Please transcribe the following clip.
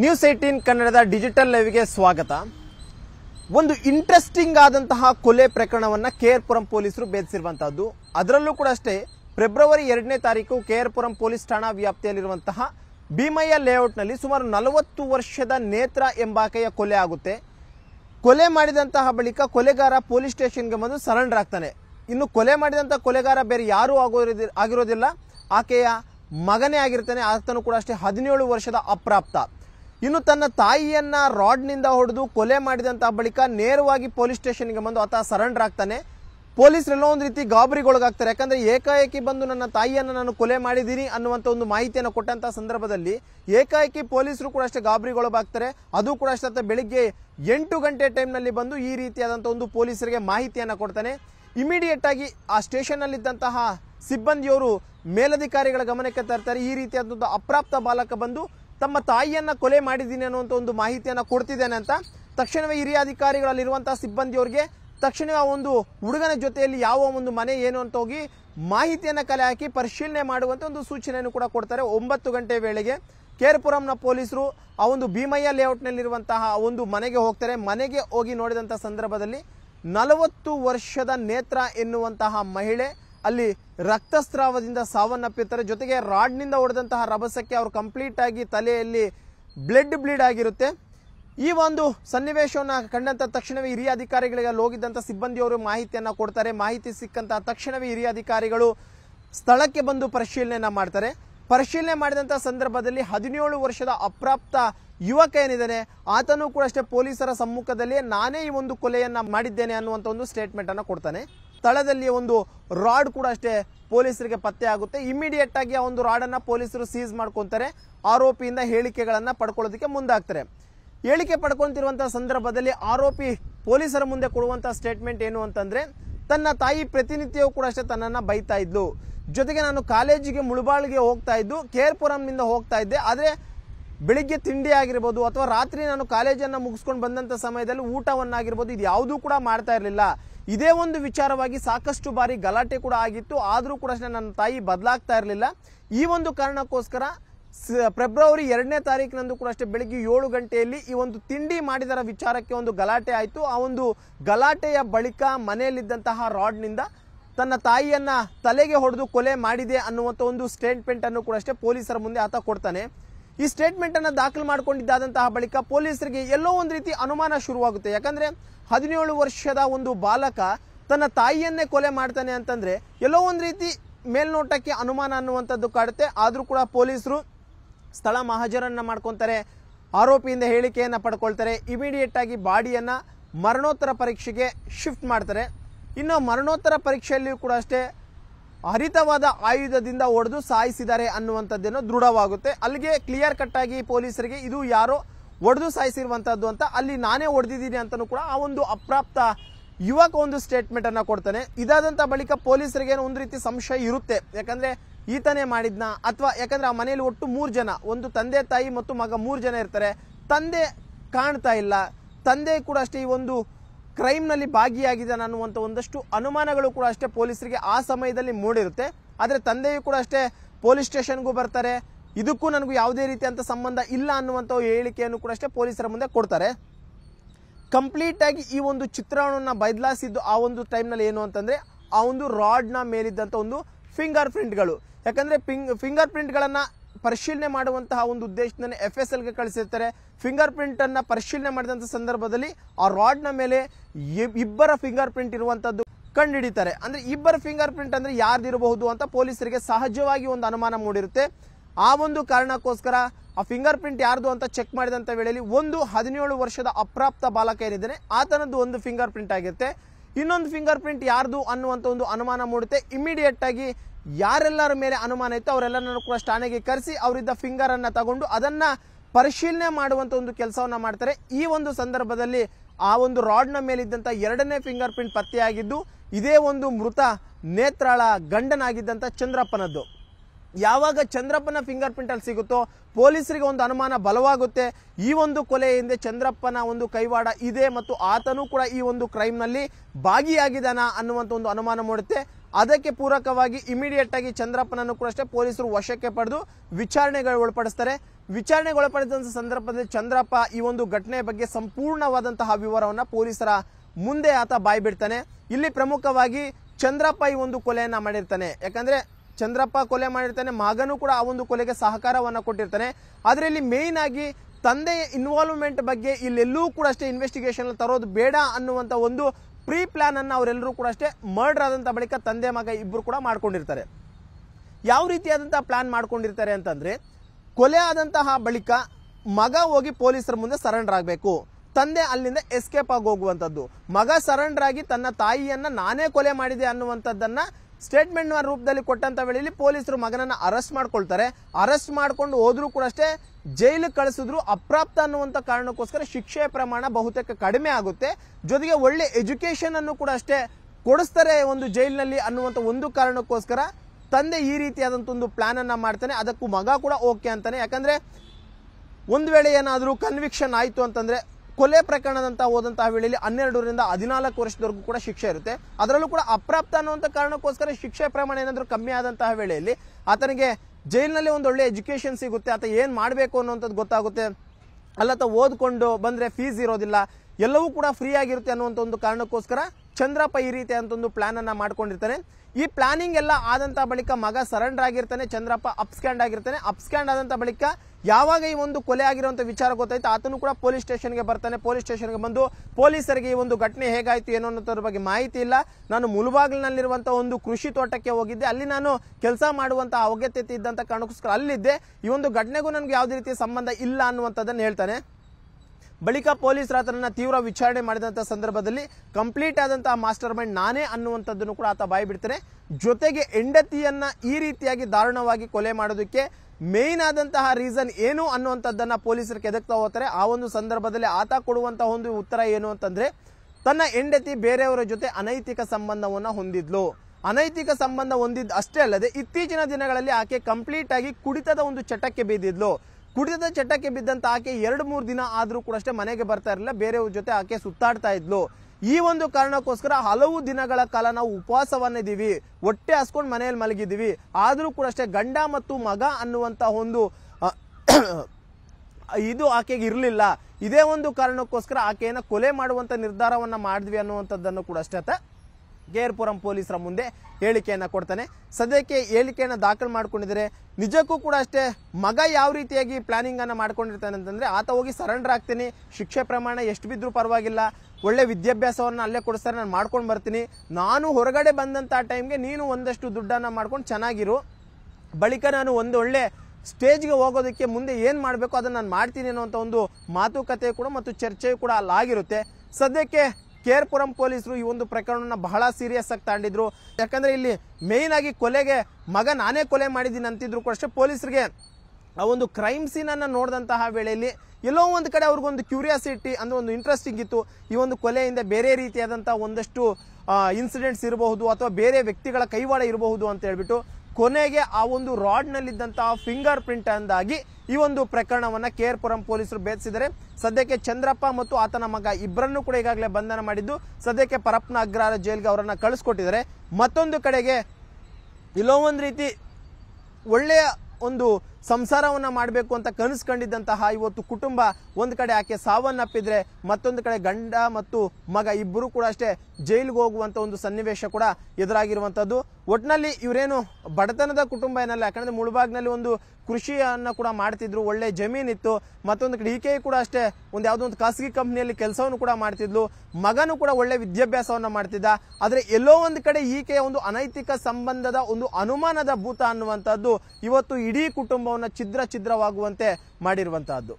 News eighteen ಕನ್ನಡದ digital ಲೈವ್ಗೆ ಸ್ವಾಗತ. ಒಂದು ಇಂಟ್ರೆಸ್ಟಿಂಗ್ ಆದಂತಹ ಕೊಲೆ ಪ್ರಕರಣವನ್ನ ಕೆಆರ್ಪುರಂ ಪೊಲೀಸರು ಭೇದಿಸಿರುವಂತಹದ್ದು. ಅದರಲ್ಲೂ ಕೂಡ ಅಷ್ಟೇ, ಫೆಬ್ರವರಿ ಎರಡನೇ ತಾರೀಕು ಕೆಆರ್ಪುರಂ ಪೊಲೀಸ್ ಠಾಣಾ ವ್ಯಾಪ್ತಿಯಲ್ಲಿರುವಂತಹ ಭೀಮಯ್ಯ ಲೇಔಟ್ನಲ್ಲಿ ಸುಮಾರು ನಲವತ್ತು ವರ್ಷದ ನೇತ್ರ ಎಂಬಾಕೆಯ ಕೊಲೆ ಆಗುತ್ತೆ. ಕೊಲೆ ಮಾಡಿದಂತಹ ಬಳಿಕ ಕೊಲೆಗಾರ ಪೊಲೀಸ್ ಸ್ಟೇಷನ್ಗೆ ಬಂದು ಸರೆಂಡರ್ ಆಗ್ತಾನೆ. ಇನ್ನು ಕೊಲೆ ಮಾಡಿದಂತಹ ಕೊಲೆಗಾರ ಬೇರೆ ಯಾರೂ ಆಗೋದಿ ಆಗಿರೋದಿಲ್ಲ. ಆಕೆಯ ಮಗನೇ ಆಗಿರ್ತಾನೆ, ಆತನು ಕೂಡ ಅಷ್ಟೇ ಹದಿನೇಳು ವರ್ಷದ ಅಪ್ರಾಪ್ತ. ಇನ್ನು ತನ್ನ ತಾಯಿಯನ್ನ ರಾಡ್ನಿಂದ ಹೊಡೆದು ಕೊಲೆ ಮಾಡಿದಂತಹ ಬಳಿಕ ನೇರವಾಗಿ ಪೊಲೀಸ್ ಸ್ಟೇಷನ್ಗೆ ಬಂದು ಆತ ಸರೆಂಡರ್ ಆಗ್ತಾನೆ. ಪೊಲೀಸರೆಲ್ಲೋ ಒಂದು ರೀತಿ ಗಾಬರಿಗೊಳಗಾಗ್ತಾರೆ. ಯಾಕಂದ್ರೆ ಏಕಾಏಕಿ ಬಂದು ನನ್ನ ತಾಯಿಯನ್ನು ನಾನು ಕೊಲೆ ಮಾಡಿದ್ದೀನಿ ಅನ್ನುವಂಥ ಒಂದು ಮಾಹಿತಿಯನ್ನು ಕೊಟ್ಟಂತಹ ಸಂದರ್ಭದಲ್ಲಿ ಏಕಾಏಕಿ ಪೊಲೀಸರು ಕೂಡ ಅಷ್ಟೇ ಗಾಬರಿಗೊಳಗಾಗ್ತಾರೆ. ಅದು ಕೂಡ ಅಷ್ಟೇ ಬೆಳಿಗ್ಗೆ ಎಂಟು ಗಂಟೆ ಟೈಮ್ನಲ್ಲಿ ಬಂದು ಈ ರೀತಿಯಾದಂಥ ಒಂದು ಪೊಲೀಸರಿಗೆ ಮಾಹಿತಿಯನ್ನು ಕೊಡ್ತಾನೆ. ಇಮಿಡಿಯೇಟ್ ಆಗಿ ಆ ಸ್ಟೇಷನ್ ಅಲ್ಲಿದ್ದಂತಹ ಸಿಬ್ಬಂದಿಯವರು ಮೇಲಧಿಕಾರಿಗಳ ಗಮನಕ್ಕೆ ತರ್ತಾರೆ. ಈ ರೀತಿಯಾದಂಥ ಅಪ್ರಾಪ್ತ ಬಾಲಕ ಬಂದು ತಮ್ಮ ತಾಯಿಯನ್ನ ಕೊಲೆ ಮಾಡಿದ್ದೀನಿ ಅನ್ನುವಂಥ ಒಂದು ಮಾಹಿತಿಯನ್ನು ಕೊಡ್ತಿದ್ದೇನೆ ಅಂತ ತಕ್ಷಣವೇ ಹಿರಿಯ ಅಧಿಕಾರಿಗಳಲ್ಲಿರುವಂತಹ ಸಿಬ್ಬಂದಿಯವರಿಗೆ ತಕ್ಷಣವೇ ಆ ಒಂದು ಹುಡುಗನ ಜೊತೆಯಲ್ಲಿ ಯಾವ ಒಂದು ಮನೆ ಏನು ಅಂತ ಹೋಗಿ ಮಾಹಿತಿಯನ್ನು ಕಲೆ ಹಾಕಿ ಪರಿಶೀಲನೆ ಮಾಡುವಂತ ಒಂದು ಸೂಚನೆಯನ್ನು ಕೂಡ ಕೊಡ್ತಾರೆ. ಒಂಬತ್ತು ಗಂಟೆ ವೇಳೆಗೆ ಕೇರ್ಪುರಂನ ಪೊಲೀಸರು ಆ ಒಂದು ಭೀಮಯ್ಯ ಲೇಔಟ್ನಲ್ಲಿರುವಂತಹ ಒಂದು ಮನೆಗೆ ಹೋಗ್ತಾರೆ. ಮನೆಗೆ ಹೋಗಿ ನೋಡಿದಂತಹ ಸಂದರ್ಭದಲ್ಲಿ ನಲವತ್ತು ವರ್ಷದ ನೇತ್ರ ಎನ್ನುವಂತಹ ಮಹಿಳೆ ಅಲ್ಲಿ ರಕ್ತಸ್ರಾವದಿಂದ ಸಾವನ್ನಪ್ಪಿರ್ತಾರೆ. ಜೊತೆಗೆ ರಾಡ್ನಿಂದ ಹೊಡೆದಂತಹ ರಭಸಕ್ಕೆ ಅವರು ಕಂಪ್ಲೀಟ್ ಆಗಿ ತಲೆಯಲ್ಲಿ ಬ್ಲಡ್ ಬ್ಲೀಡ್ ಆಗಿರುತ್ತೆ. ಈ ಒಂದು ಸನ್ನಿವೇಶವನ್ನು ಕಂಡಂತ ತಕ್ಷಣವೇ ಹಿರಿಯ ಅಧಿಕಾರಿಗಳಿಗೆ ಅಲ್ಲಿ ಹೋಗಿದ್ದಂತ ಸಿಬ್ಬಂದಿಯವರು ಮಾಹಿತಿಯನ್ನು ಕೊಡ್ತಾರೆ. ಮಾಹಿತಿ ಸಿಕ್ಕಂತಹ ತಕ್ಷಣವೇ ಹಿರಿಯ ಅಧಿಕಾರಿಗಳು ಸ್ಥಳಕ್ಕೆ ಬಂದು ಪರಿಶೀಲನೆಯನ್ನು ಮಾಡ್ತಾರೆ. ಪರಿಶೀಲನೆ ಮಾಡಿದಂಥ ಸಂದರ್ಭದಲ್ಲಿ ಹದಿನೇಳು ವರ್ಷದ ಅಪ್ರಾಪ್ತ ಯುವಕ ಏನಿದ್ದಾನೆ, ಆತನು ಕೂಡ ಅಷ್ಟೇ ಪೊಲೀಸರ ಸಮ್ಮುಖದಲ್ಲಿ ನಾನೇ ಈ ಒಂದು ಕೊಲೆಯನ್ನು ಮಾಡಿದ್ದೇನೆ ಅನ್ನುವಂಥ ಒಂದು ಸ್ಟೇಟ್ಮೆಂಟ್ ಅನ್ನ ಕೊಡ್ತಾನೆ. ಸ್ಥಳದಲ್ಲಿ ಒಂದು ರಾಡ್ ಕೂಡ ಅಷ್ಟೇ ಪೊಲೀಸರಿಗೆ ಪತ್ತೆ ಆಗುತ್ತೆ. ಇಮಿಡಿಯೇಟ್ ಆಗಿ ಆ ಒಂದು ರಾಡ್ ಅನ್ನ ಪೊಲೀಸರು ಸೀಸ್ ಮಾಡ್ಕೊಂತಾರೆ. ಆರೋಪಿಯಿಂದ ಹೇಳಿಕೆಗಳನ್ನ ಪಡ್ಕೊಳ್ಳೋದಕ್ಕೆ ಮುಂದಾಗ್ತಾರೆ. ಹೇಳಿಕೆ ಪಡ್ಕೊಂತಿರುವಂತಹ ಸಂದರ್ಭದಲ್ಲಿ ಆರೋಪಿ ಪೊಲೀಸರ ಮುಂದೆ ಕೊಡುವಂತಹ ಸ್ಟೇಟ್ಮೆಂಟ್ ಏನು ಅಂತಂದ್ರೆ, ತನ್ನ ತಾಯಿ ಪ್ರತಿನಿತ್ಯವೂ ಕೂಡ ಅಷ್ಟೇ ತನ್ನನ್ನ ಬೈತಾ ಇದ್ಲು. ಜೊತೆಗೆ ನಾನು ಕಾಲೇಜಿಗೆ ಮುಳುಬಾಳ್ಗೆ ಹೋಗ್ತಾ ಇದ್ದು ಕೇರ್ಪುರಂನಿಂದ ಹೋಗ್ತಾ ಇದ್ದೆ. ಆದ್ರೆ ಬೆಳಿಗ್ಗೆ ತಿಂಡಿ ಆಗಿರ್ಬೋದು ಅಥವಾ ರಾತ್ರಿ ನಾನು ಕಾಲೇಜನ್ನು ಮುಗಿಸ್ಕೊಂಡು ಬಂದಂಥ ಸಮಯದಲ್ಲಿ ಊಟವನ್ನಾಗಿರ್ಬೋದು ಇದು ಯಾವುದೂ ಕೂಡ ಮಾಡ್ತಾ ಇರಲಿಲ್ಲ. ಇದೇ ಒಂದು ವಿಚಾರವಾಗಿ ಸಾಕಷ್ಟು ಬಾರಿ ಗಲಾಟೆ ಕೂಡ ಆಗಿತ್ತು. ಆದರೂ ಕೂಡ ಅಷ್ಟೇ ನನ್ನ ತಾಯಿ ಬದಲಾಗ್ತಾ ಇರಲಿಲ್ಲ. ಈ ಒಂದು ಕಾರಣಕ್ಕೋಸ್ಕರ ಫೆಬ್ರವರಿ ಎರಡನೇ ತಾರೀಕಿನಂದು ಕೂಡ ಅಷ್ಟೇ ಬೆಳಿಗ್ಗೆ ಏಳು ಗಂಟೆಯಲ್ಲಿ ಈ ಒಂದು ತಿಂಡಿ ಮಾಡಿದರ ವಿಚಾರಕ್ಕೆ ಒಂದು ಗಲಾಟೆ ಆಯಿತು. ಆ ಒಂದು ಗಲಾಟೆಯ ಬಳಿಕ ಮನೆಯಲ್ಲಿದ್ದಂತಹ ರಾಡ್ನಿಂದ ತನ್ನ ತಾಯಿಯನ್ನ ತಲೆಗೆ ಹೊಡೆದು ಕೊಲೆ ಮಾಡಿದೆ ಅನ್ನುವಂಥ ಒಂದು ಸ್ಟೇಟ್ಮೆಂಟ್ ಅನ್ನು ಕೂಡ ಅಷ್ಟೇ ಪೊಲೀಸರ ಮುಂದೆ ಆತ ಕೊಡ್ತಾನೆ. ಈ ಸ್ಟೇಟ್ಮೆಂಟ್ ಅನ್ನ ದಾಖಲು ಮಾಡಿಕೊಂಡಿದ್ದಾದಂತಹ ಬಳಿಕ ಪೊಲೀಸರಿಗೆ ಎಲ್ಲೋ ಒಂದು ರೀತಿ ಅನುಮಾನ ಶುರುವಾಗುತ್ತೆ. ಯಾಕಂದ್ರೆ ಹದಿನೇಳು ವರ್ಷದ ಒಂದು ಬಾಲಕ ತನ್ನ ತಾಯಿಯನ್ನೇ ಕೊಲೆ ಮಾಡ್ತಾನೆ ಅಂತಂದ್ರೆ ಎಲ್ಲೋ ಒಂದು ರೀತಿ ಮೇಲ್ನೋಟಕ್ಕೆ ಅನುಮಾನ ಅನ್ನುವಂಥದ್ದು ಕಾಡುತ್ತೆ. ಆದರೂ ಕೂಡ ಪೊಲೀಸರು ಸ್ಥಳ ಮಹಾಜರನ್ನ ಮಾಡ್ಕೊಂತಾರೆ. ಆರೋಪಿಯಿಂದ ಹೇಳಿಕೆಯನ್ನು ಪಡ್ಕೊಳ್ತಾರೆ. ಇಮಿಡಿಯೇಟ್ ಆಗಿ ಬಾಡಿಯನ್ನ ಮರಣೋತ್ತರ ಪರೀಕ್ಷೆಗೆ ಶಿಫ್ಟ್ ಮಾಡ್ತಾರೆ. ಇನ್ನು ಮರಣೋತ್ತರ ಪರೀಕ್ಷೆಯಲ್ಲಿಯೂ ಕೂಡ ಅಷ್ಟೇ ಹರಿತವಾದ ಆಯುಧದಿಂದ ಹೊಡೆದು ಸಾಯಿಸಿದ್ದಾರೆ ಅನ್ನುವಂಥದ್ದೇನು ದೃಢವಾಗುತ್ತೆ. ಅಲ್ಲಿಗೆ ಕ್ಲಿಯರ್ ಕಟ್ ಆಗಿ ಪೊಲೀಸರಿಗೆ ಇದು ಯಾರೋ ಹೊಡೆದು ಸಾಯಿಸಿರುವಂಥದ್ದು ಅಂತ ಅಲ್ಲಿ ನಾನೇ ಹೊಡೆದಿದ್ದೀನಿ ಅಂತಲೂ ಕೂಡ ಆ ಒಂದು ಅಪ್ರಾಪ್ತ ಯುವಕ ಒಂದು ಸ್ಟೇಟ್ಮೆಂಟ್ ಅನ್ನ ಕೊಡ್ತಾನೆ. ಇದಾದಂತ ಬಳಿಕ ಪೊಲೀಸರಿಗೆ ಒಂದು ರೀತಿ ಸಂಶಯ ಇರುತ್ತೆ. ಯಾಕಂದ್ರೆ ಈತನೇ ಮಾಡಿದ್ನ ಅಥವಾ ಯಾಕಂದ್ರೆ ಆ ಮನೆಯಲ್ಲಿ ಒಟ್ಟು ಮೂರು ಜನ, ಒಂದು ತಂದೆ, ತಾಯಿ ಮತ್ತು ಮಗ ಮೂರು ಜನ ಇರ್ತಾರೆ. ತಂದೆ ಕಾಣ್ತಾ ಇಲ್ಲ. ತಂದೆ ಕೂಡ ಅಷ್ಟೇ ಈ ಒಂದು ಕ್ರೈಮ್ನಲ್ಲಿ ಭಾಗಿಯಾಗಿದ್ದಾನೆ ಅನ್ನುವಂಥ ಒಂದಷ್ಟು ಅನುಮಾನಗಳು ಕೂಡ ಅಷ್ಟೇ ಪೊಲೀಸರಿಗೆ ಆ ಸಮಯದಲ್ಲಿ ಮೂಡಿರುತ್ತೆ. ಆದರೆ ತಂದೆಯು ಕೂಡ ಅಷ್ಟೇ ಪೊಲೀಸ್ ಸ್ಟೇಷನ್ಗೂ ಬರ್ತಾರೆ. ಇದಕ್ಕೂ ನನಗೂ ಯಾವುದೇ ರೀತಿಯಂಥ ಸಂಬಂಧ ಇಲ್ಲ ಅನ್ನುವಂಥ ಹೇಳಿಕೆಯನ್ನು ಕೂಡ ಅಷ್ಟೇ ಪೊಲೀಸರ ಮುಂದೆ ಕೊಡ್ತಾರೆ. ಕಂಪ್ಲೀಟ್ ಆಗಿ ಈ ಒಂದು ಚಿತ್ರಣವನ್ನ ಬದಲಾಯಿಸಿದ್ದು ಆ ಒಂದು ಟೈಮ್ನಲ್ಲಿ ಏನು ಅಂತಂದ್ರೆ ಆ ಒಂದು ರಾಡ್ನ ಮೇಲಿದ್ದಂಥ ಒಂದು ಫಿಂಗರ್ ಪ್ರಿಂಟ್ಗಳು ಯಾಕಂದ್ರೆ ಫಿಂಗರ್ ಪ್ರಿಂಟ್ಗಳನ್ನ ಪರಿಶೀಲನೆ ಮಾಡುವಂತಹ ಒಂದು ಉದ್ದೇಶದಿಂದ ಎಫ್ ಎಸ್ ಎಲ್ಗೆ ಕಳಿಸಿರ್ತಾರೆ. ಫಿಂಗರ್ ಪ್ರಿಂಟ್ ಅನ್ನ ಪರಿಶೀಲನೆ ಮಾಡಿದಂಥ ಸಂದರ್ಭದಲ್ಲಿ ಆ ರಾಡ್ನ ಮೇಲೆ ಇಬ್ಬರ ಫಿಂಗರ್ ಪ್ರಿಂಟ್ ಇರುವಂತದ್ದು ಕಂಡುಹಿಡಿತಾರೆ ಅಂದ್ರೆ ಇಬ್ಬರ ಫಿಂಗರ್ ಪ್ರಿಂಟ್ ಅಂದ್ರೆ ಯಾರ್ದಿರಬಹುದು ಅಂತ ಪೊಲೀಸರಿಗೆ ಸಹಜವಾಗಿ ಒಂದು ಅನುಮಾನ ಮೂಡಿರುತ್ತೆ. ಆ ಒಂದು ಕಾರಣಕ್ಕೋಸ್ಕರ ಆ ಫಿಂಗರ್ ಪ್ರಿಂಟ್ ಯಾರ್ದು ಅಂತ ಚೆಕ್ ಮಾಡಿದಂತ ವೇಳೆಯಲ್ಲಿ ಒಂದು ಹದಿನೇಳು ವರ್ಷದ ಅಪ್ರಾಪ್ತ ಬಾಲಕ ಏನಿದ್ದಾನೆ, ಆತನದ್ದು ಒಂದು ಫಿಂಗರ್ ಪ್ರಿಂಟ್ ಆಗಿರುತ್ತೆ. ಇನ್ನೊಂದು ಫಿಂಗರ್ ಪ್ರಿಂಟ್ ಯಾರ್ದು ಅನ್ನುವಂತ ಒಂದು ಅನುಮಾನ ಮೂಡುತ್ತೆ. ಇಮಿಡಿಯೇಟ್ ಆಗಿ ಯಾರೆಲ್ಲರ ಮೇಲೆ ಅನುಮಾನ ಇತ್ತು ಅವರೆಲ್ಲರನ್ನು ಕೂಡ ಠಾಣೆಗೆ ಕರೆಸಿ ಅವರಿದ್ದ ಫಿಂಗರ್ ಅನ್ನ ತಗೊಂಡು ಅದನ್ನ ಪರಿಶೀಲನೆ ಮಾಡುವಂತ ಒಂದು ಕೆಲಸವನ್ನ ಮಾಡ್ತಾರೆ. ಈ ಒಂದು ಸಂದರ್ಭದಲ್ಲಿ ಆ ಒಂದು ರಾಡ್ನ ಮೇಲಿದ್ದಂತ ಎರಡನೇ ಫಿಂಗರ್ ಪ್ರಿಂಟ್ ಪತ್ತೆಯಾಗಿದ್ದು, ಇದೇ ಒಂದು ಮೃತ ನೇತ್ರಾಳ ಗಂಡನಾಗಿದ್ದಂತ ಚಂದ್ರಪ್ಪನದ್ದು. ಯಾವಾಗ ಚಂದ್ರಪ್ಪನ ಫಿಂಗರ್ ಪ್ರಿಂಟ್ ಅಲ್ಲಿ ಸಿಗುತ್ತೋ, ಪೊಲೀಸರಿಗೆ ಒಂದು ಅನುಮಾನ ಬಲವಾಗುತ್ತೆ. ಈ ಒಂದು ಕೊಲೆ ಹಿಂದೆ ಚಂದ್ರಪ್ಪನ ಒಂದು ಕೈವಾಡ ಇದೆ ಮತ್ತು ಆತನೂ ಕೂಡ ಈ ಒಂದು ಕ್ರೈಮ್ನಲ್ಲಿ ಭಾಗಿಯಾಗಿದ್ದಾನ ಅನ್ನುವಂತ ಒಂದು ಅನುಮಾನ ಮೂಡುತ್ತೆ. ಅದಕ್ಕೆ ಪೂರಕವಾಗಿ ಇಮಿಡಿಯೇಟ್ ಆಗಿ ಚಂದ್ರಪ್ಪನನ್ನು ಕೂಡ ಅಷ್ಟೇ ಪೊಲೀಸರು ವಶಕ್ಕೆ ಪಡೆದು ವಿಚಾರಣೆಗಳು ಒಳಪಡಿಸ್ತಾರೆ. ವಿಚಾರಣೆಗೆ ಒಳಪಡಿಸಿದಂಥ ಸಂದರ್ಭದಲ್ಲಿ ಚಂದ್ರಪ್ಪ ಈ ಒಂದು ಘಟನೆ ಬಗ್ಗೆ ಸಂಪೂರ್ಣವಾದಂತಹ ವಿವರವನ್ನ ಪೊಲೀಸರ ಮುಂದೆ ಆತ ಬಾಯಿ ಬಿಡ್ತಾನೆ ಇಲ್ಲಿ ಪ್ರಮುಖವಾಗಿ ಚಂದ್ರಪ್ಪ ಈ ಒಂದು ಕೊಲೆಯನ್ನ ಮಾಡಿರ್ತಾನೆ. ಯಾಕಂದ್ರೆ ಚಂದ್ರಪ್ಪ ಕೊಲೆ ಮಾಡಿರ್ತಾನೆ, ಮಗನೂ ಕೂಡ ಆ ಒಂದು ಕೊಲೆಗೆ ಸಹಕಾರವನ್ನ ಕೊಟ್ಟಿರ್ತಾನೆ. ಆದ್ರೆ ಇಲ್ಲಿ ಮೇಯ್ನ್ ಆಗಿ ತಂದೆಯ ಇನ್ವಾಲ್ವ್ಮೆಂಟ್ ಬಗ್ಗೆ ಇಲ್ಲೆಲ್ಲೂ ಕೂಡ ಅಷ್ಟೇ ಇನ್ವೆಸ್ಟಿಗೇಷನ್ ತರೋದು ಬೇಡ ಅನ್ನುವಂತ ಒಂದು ಪ್ರೀ ಪ್ಲಾನ್ ಅನ್ನ ಅವರೆಲ್ಲರೂ ಕೂಡ ಅಷ್ಟೇ ಮರ್ಡರ್ ಆದಂತ ಬಳಿಕ ತಂದೆ ಮಗ ಇಬ್ಬರು ಕೂಡ ಮಾಡ್ಕೊಂಡಿರ್ತಾರೆ. ಯಾವ ರೀತಿಯಾದಂತಹ ಪ್ಲಾನ್ ಮಾಡ್ಕೊಂಡಿರ್ತಾರೆ ಅಂತಂದ್ರೆ, ಕೊಲೆ ಆದಂತಹ ಬಳಿಕ ಮಗ ಹೋಗಿ ಪೊಲೀಸರ ಮುಂದೆ ಸರೆಂಡರ್ ಆಗಬೇಕು. ತಂದೆ ಅಲ್ಲಿಂದ ಎಸ್ಕೇಪ್ ಆಗಿ ಹೋಗುವಂಥದ್ದು ಮಗ ಸರೆಂಡರ್ ಆಗಿ ತನ್ನ ತಾಯಿಯನ್ನ ನಾನೇ ಕೊಲೆ ಮಾಡಿದೆ ಅನ್ನುವಂಥದ್ದನ್ನ ಸ್ಟೇಟ್ಮೆಂಟ್ ರೂಪದಲ್ಲಿ ಕೊಟ್ಟಂತ ವೇಳೆಯಲ್ಲಿ ಪೊಲೀಸರು ಮಗನನ್ನ ಅರೆಸ್ಟ್ ಮಾಡ್ಕೊಳ್ತಾರೆ. ಅರೆಸ್ಟ್ ಮಾಡ್ಕೊಂಡು ಹೋದ್ರು ಕೂಡ ಅಷ್ಟೇ ಜೈಲಿಗೆ ಕಳಿಸಿದ್ರು. ಅಪ್ರಾಪ್ತ ಅನ್ನುವಂತ ಕಾರಣಕ್ಕೋಸ್ಕರ ಶಿಕ್ಷೆಯ ಪ್ರಮಾಣ ಬಹುತೇಕ ಕಡಿಮೆ ಆಗುತ್ತೆ. ಜೊತೆಗೆ ಒಳ್ಳೆ ಎಜುಕೇಶನ್ ಅನ್ನು ಕೂಡ ಅಷ್ಟೇ ಕೊಡಿಸ್ತಾರೆ ಒಂದು ಜೈಲಿನಲ್ಲಿ ಅನ್ನುವಂತ ಒಂದು ಕಾರಣಕ್ಕೋಸ್ಕರ. ತಂದೆ ಈ ರೀತಿಯಾದಂತ ಒಂದು ಪ್ಲಾನ್ ಅನ್ನ ಮಾಡ್ತಾನೆ. ಅದಕ್ಕೂ ಮಗ ಕೂಡ ಓಕೆ ಅಂತಾನೆ. ಯಾಕಂದ್ರೆ ಒಂದು ವೇಳೆ ಏನಾದರೂ ಕನ್ವಿಕ್ಷನ್ ಆಯಿತು ಅಂತಂದ್ರೆ ಕೊಲೆ ಪ್ರಕರಣದಂತ ಹೋದಂತಹ ವೇಳೆಯಲ್ಲಿ ಹನ್ನೆರಡರಿಂದ ಹದಿನಾಲ್ಕು ವರ್ಷದವರೆಗೂ ಕೂಡ ಶಿಕ್ಷೆ ಇರುತ್ತೆ. ಅದರಲ್ಲೂ ಕೂಡ ಅಪ್ರಾಪ್ತ ಅನ್ನುವಂಥ ಕಾರಣಕ್ಕೋಸ್ಕರ ಶಿಕ್ಷೆ ಪ್ರಮಾಣ ಏನಾದರೂ ಕಮ್ಮಿ ಆದಂತಹ ವೇಳೆಯಲ್ಲಿ ಆತನಿಗೆ ಜೈಲಿನಲ್ಲಿ ಒಂದು ಒಳ್ಳೆ ಎಜುಕೇಶನ್ ಸಿಗುತ್ತೆ, ಆತ ಏನ್ ಮಾಡಬೇಕು ಅನ್ನುವಂಥದ್ದು ಗೊತ್ತಾಗುತ್ತೆ. ಅಲ್ಲತ ಓದ್ಕೊಂಡು ಬಂದ್ರೆ ಫೀಸ್ ಇರೋದಿಲ್ಲ, ಎಲ್ಲವೂ ಕೂಡ ಫ್ರೀ ಆಗಿರುತ್ತೆ ಅನ್ನುವಂಥ ಒಂದು ಕಾರಣಕ್ಕೋಸ್ಕರ ಚಂದ್ರಪ್ಪ ಈ ರೀತಿ ಅಂತ ಒಂದು ಪ್ಲಾನ್ ಅನ್ನ ಮಾಡ್ಕೊಂಡಿರ್ತಾನೆ. ಈ ಪ್ಲಾನಿಂಗ್ ಎಲ್ಲ ಆದಂತ ಬಳಿಕ ಮಗ ಸರೆಂಡರ್ ಆಗಿರ್ತಾನೆ, ಚಂದ್ರಪ್ಪ ಅಪ್ಸ್ಕ್ಯಾಂಡ್ ಆಗಿರ್ತಾನೆ. ಅಪ್ಸ್ಕ್ಯಾಂಡ್ ಆದಂತ ಬಳಿಕ ಯಾವಾಗ ಈ ಒಂದು ಕೊಲೆ ಆಗಿರುವಂತ ವಿಚಾರ ಗೊತ್ತಾಯ್ತು? ಆತನು ಕೂಡ ಪೊಲೀಸ್ ಸ್ಟೇಷನ್ಗೆ ಬರ್ತಾನೆ. ಪೊಲೀಸ್ ಸ್ಟೇಷನ್ಗೆ ಬಂದು ಪೊಲೀಸರಿಗೆ ಈ ಒಂದು ಘಟನೆ ಹೇಗಾಯ್ತು, ಏನೋ ಅನ್ನೋದ್ರ ಬಗ್ಗೆ ಮಾಹಿತಿ ಇಲ್ಲ. ನಾನು ಮುಳುಬಾಗಿಲಿನಲ್ಲಿರುವಂತಹ ಒಂದು ಕೃಷಿ ತೋಟಕ್ಕೆ ಹೋಗಿದ್ದೆ. ಅಲ್ಲಿ ನಾನು ಕೆಲಸ ಮಾಡುವಂತ ಅಗತ್ಯತೆ ಇದ್ದಂತ ಕಾರಣಕ್ಕೋಸ್ಕರ ಅಲ್ಲಿದ್ದೆ. ಈ ಒಂದು ಘಟನೆಗೂ ನನಗೆ ಯಾವುದೇ ರೀತಿಯ ಸಂಬಂಧ ಇಲ್ಲ ಅನ್ನುವಂಥದ್ದನ್ನು ಹೇಳ್ತಾನೆ. ಬಳಿಕ ಪೊಲೀಸರು ಆತನನ್ನ ತೀವ್ರ ವಿಚಾರಣೆ ಮಾಡಿದಂಥ ಸಂದರ್ಭದಲ್ಲಿ ಕಂಪ್ಲೀಟ್ ಆದಂತಹ ಮಾಸ್ಟರ್ ಮೈಂಡ್ ನಾನೇ ಅನ್ನುವಂಥದ್ದನ್ನು ಕೂಡ ಆತ ಬಾಯಿ ಬಿಡ್ತಾನೆ. ಜೊತೆಗೆ ಹೆಂಡತಿಯನ್ನ ಈ ರೀತಿಯಾಗಿ ದಾರುಣವಾಗಿ ಕೊಲೆ ಮಾಡೋದಕ್ಕೆ ಮೇನ್ ಆದಂತಹ ರೀಸನ್ ಏನು ಅನ್ನುವಂಥದ್ದನ್ನ ಪೊಲೀಸರು ಕೆದಕ್ತಾ ಹೋಗ್ತಾರೆ. ಆ ಒಂದು ಸಂದರ್ಭದಲ್ಲಿ ಆತ ಕೊಡುವಂತಹ ಒಂದು ಉತ್ತರ ಏನು ಅಂತಂದ್ರೆ, ತನ್ನ ಹೆಂಡತಿ ಬೇರೆಯವರ ಜೊತೆ ಅನೈತಿಕ ಸಂಬಂಧವನ್ನ ಹೊಂದಿದ್ಲು. ಅನೈತಿಕ ಸಂಬಂಧ ಹೊಂದಿದ್ ಅಷ್ಟೇ ಅಲ್ಲದೆ ಇತ್ತೀಚಿನ ದಿನಗಳಲ್ಲಿ ಆಕೆ ಕಂಪ್ಲೀಟ್ ಆಗಿ ಕುಡಿತದ ಒಂದು ಚಟಕ್ಕೆ ಬಿದ್ದಿದ್ಲು ಕುಡಿತದ ಚಟಕ್ಕೆ ಬಿದ್ದಂತ ಆಕೆ ಎರಡು ಮೂರು ದಿನ ಆದ್ರೂ ಕೂಡ ಅಷ್ಟೇ ಮನೆಗೆ ಬರ್ತಾ ಇರಲಿಲ್ಲ. ಬೇರೆಯವ್ರ ಜೊತೆ ಆಕೆ ಸುತ್ತಾಡ್ತಾ ಇದ್ಲು. ಈ ಒಂದು ಕಾರಣಕ್ಕೋಸ್ಕರ ಹಲವು ದಿನಗಳ ಕಾಲ ನಾವು ಉಪವಾಸವನ್ನಿದ್ದೀವಿ. ಹೊಟ್ಟೆ ಹಸ್ಕೊಂಡು ಮನೆಯಲ್ಲಿ ಮಲಗಿದ್ದೀವಿ. ಆದ್ರೂ ಕೂಡ ಅಷ್ಟೇ ಗಂಡ ಮತ್ತು ಮಗ ಅನ್ನುವಂತ ಒಂದು ಇದು ಆಕೆಗೆ ಇರಲಿಲ್ಲ. ಇದೇ ಒಂದು ಕಾರಣಕ್ಕೋಸ್ಕರ ಆಕೆಯನ್ನು ಕೊಲೆ ಮಾಡುವಂತ ನಿರ್ಧಾರವನ್ನ ಮಾಡಿದ್ವಿ ಅನ್ನುವಂಥದ್ದನ್ನು ಕೂಡ ಅಷ್ಟೇ. ಆತ ಕೇರ್ಪುರಂ ಪೊಲೀಸರ ಮುಂದೆ ಹೇಳಿಕೆಯನ್ನು ಕೊಡ್ತಾನೆ. ಸದ್ಯಕ್ಕೆ ಹೇಳಿಕೆಯನ್ನು ದಾಖಲು ಮಾಡ್ಕೊಂಡಿದ್ದಾರೆ ನಿಜಕ್ಕೂ ಕೂಡ ಅಷ್ಟೇ ಮಗ ಯಾವ ರೀತಿಯಾಗಿ ಪ್ಲಾನಿಂಗನ್ನು ಮಾಡ್ಕೊಂಡಿರ್ತಾನೆ ಅಂತಂದರೆ ಆತ ಹೋಗಿ ಸರೆಂಡರ್ ಆಗ್ತೀನಿ. ಶಿಕ್ಷೆ ಪ್ರಮಾಣ ಎಷ್ಟು ಬಿದ್ದರೂ ಪರವಾಗಿಲ್ಲ. ಒಳ್ಳೆ ವಿದ್ಯಾಭ್ಯಾಸವನ್ನು ಅಲ್ಲೇ ಕೊಡಿಸ್ತಾರೆ, ನಾನು ಮಾಡ್ಕೊಂಡು ಬರ್ತೀನಿ. ನಾನು ಹೊರಗಡೆ ಬಂದಂಥ ಟೈಮ್ಗೆ ನೀನು ಒಂದಷ್ಟು ದುಡ್ಡನ್ನು ಮಾಡ್ಕೊಂಡು ಚೆನ್ನಾಗಿರು. ಬಳಿಕ ನಾನು ಒಂದು ಒಳ್ಳೆ ಸ್ಟೇಜ್ಗೆ ಹೋಗೋದಕ್ಕೆ ಮುಂದೆ ಏನು ಮಾಡಬೇಕು ಅದನ್ನು ನಾನು ಮಾಡ್ತೀನಿ ಅನ್ನೋಂಥ ಒಂದು ಮಾತುಕತೆ ಕೂಡ ಮತ್ತು ಚರ್ಚೆಯು ಕೂಡ ಅಲ್ಲಾಗಿರುತ್ತೆ. ಸದ್ಯಕ್ಕೆ ಕೇರ್ಪುರಂ ಪೊಲೀಸರು ಈ ಒಂದು ಪ್ರಕರಣನ ಬಹಳ ಸೀರಿಯಸ್ ಆಗಿ ತಗೊಂಡಿದ್ರು ಯಾಕಂದ್ರೆ ಇಲ್ಲಿ ಮೇಯ್ನ್ ಆಗಿ ಕೊಲೆಗೆ ಮಗ ನಾನೇ ಕೊಲೆ ಮಾಡಿದ್ದೀನಿ ಅಂತಿದ್ರು ಕೂಡ ಅಷ್ಟೇ ಪೊಲೀಸರಿಗೆ. ಆ ಒಂದು ಕ್ರೈಮ್ ಸೀನ್ ಅನ್ನ ನೋಡಿದಂತಹ ವೇಳೆಯಲ್ಲಿ ಎಲ್ಲೋ ಒಂದು ಕಡೆ ಅವ್ರಿಗೊಂದು ಕ್ಯೂರಿಯಾಸಿಟಿ ಅಂದ್ರೆ ಒಂದು ಇಂಟ್ರೆಸ್ಟಿಂಗ್ ಇತ್ತು. ಈ ಒಂದು ಕೊಲೆಯಿಂದ ಬೇರೆ ರೀತಿಯಾದಂತಹ ಒಂದಷ್ಟು ಇನ್ಸಿಡೆಂಟ್ಸ್ ಇರಬಹುದು ಅಥವಾ ಬೇರೆ ವ್ಯಕ್ತಿಗಳ ಕೈವಾಡ ಇರಬಹುದು ಅಂತ ಹೇಳ್ಬಿಟ್ಟು ಕೊನೆಗೆ ಆ ಒಂದು ರಾಡ್ ನಲ್ಲಿದ್ದಂತಹ ಫಿಂಗರ್ ಪ್ರಿಂಟ್ ಅಂದಾಗಿ ಈ ಒಂದು ಪ್ರಕರಣವನ್ನ ಕೇರ್ಪುರಂ ಪೊಲೀಸರು ಭೇದಿಸಿದರೆ ಸದ್ಯಕ್ಕೆ ಚಂದ್ರಪ್ಪ ಮತ್ತು ಆತನ ಮಗ ಇಬ್ಬರನ್ನು ಕೂಡ ಈಗಾಗಲೇ ಬಂಧನ ಮಾಡಿದ್ದು, ಸದ್ಯಕ್ಕೆ ಪರಪ್ನ ಅಗ್ರಹಾರ ಜೈಲ್ಗೆ ಅವರನ್ನ ಕಳಿಸ್ಕೊಟ್ಟಿದ್ದಾರೆ. ಮತ್ತೊಂದು ಕಡೆಗೆ ಇಲ್ಲೋ ಒಂದು ರೀತಿ ಒಳ್ಳೆಯ ಒಂದು ಸಂಸಾರವನ್ನ ಮಾಡಬೇಕು ಅಂತ ಕನಸು ಕಂಡಿದ್ದಂತಹ ಇವತ್ತು ಕುಟುಂಬ ಒಂದು ಕಡೆ ಆಕೆ ಸಾವನ್ನಪ್ಪಿದ್ರೆ ಮತ್ತೊಂದು ಕಡೆ ಗಂಡ ಮತ್ತು ಮಗ ಇಬ್ಬರು ಕೂಡ ಅಷ್ಟೇ ಜೈಲಿಗೆ ಹೋಗುವಂತ ಒಂದು ಸನ್ನಿವೇಶ ಕೂಡ ಎದುರಾಗಿರುವಂತದ್ದು. ಒಟ್ನಲ್ಲಿ ಇವರೇನು ಬಡತನದ ಕುಟುಂಬ ಏನಲ್ಲ, ಯಾಕಂದ್ರೆ ಮುಳುಬಾಗ್ನಲ್ಲಿ ಒಂದು ಕೃಷಿಯನ್ನ ಕೂಡ ಮಾಡ್ತಿದ್ರು, ಒಳ್ಳೆ ಜಮೀನಿತ್ತು, ಮತ್ತೊಂದು ಕಡೆ ಈಕೆ ಕೂಡ ಅಷ್ಟೇ ಒಂದು ಯಾವುದೋ ಒಂದು ಖಾಸಗಿ ಕಂಪ್ನಿಯಲ್ಲಿ ಕೆಲಸವನ್ನು ಕೂಡ ಮಾಡ್ತಿದ್ಲು, ಮಗನು ಕೂಡ ಒಳ್ಳೆ ವಿದ್ಯಾಭ್ಯಾಸವನ್ನ ಮಾಡ್ತಿದ್ದ, ಆದ್ರೆ ಎಲ್ಲೋ ಒಂದು ಕಡೆ ಈಕೆಯ ಒಂದು ಅನೈತಿಕ ಸಂಬಂಧದ ಒಂದು ಅನುಮಾನದ ಭೂತ ಅನ್ನುವಂಥದ್ದು ಇವತ್ತು ಇಡೀ ಕುಟುಂಬವನ್ನ ಛಿದ್ರ ಛಿದ್ರವಾಗುವಂತೆ ಮಾಡಿರುವಂತಹದ್ದು.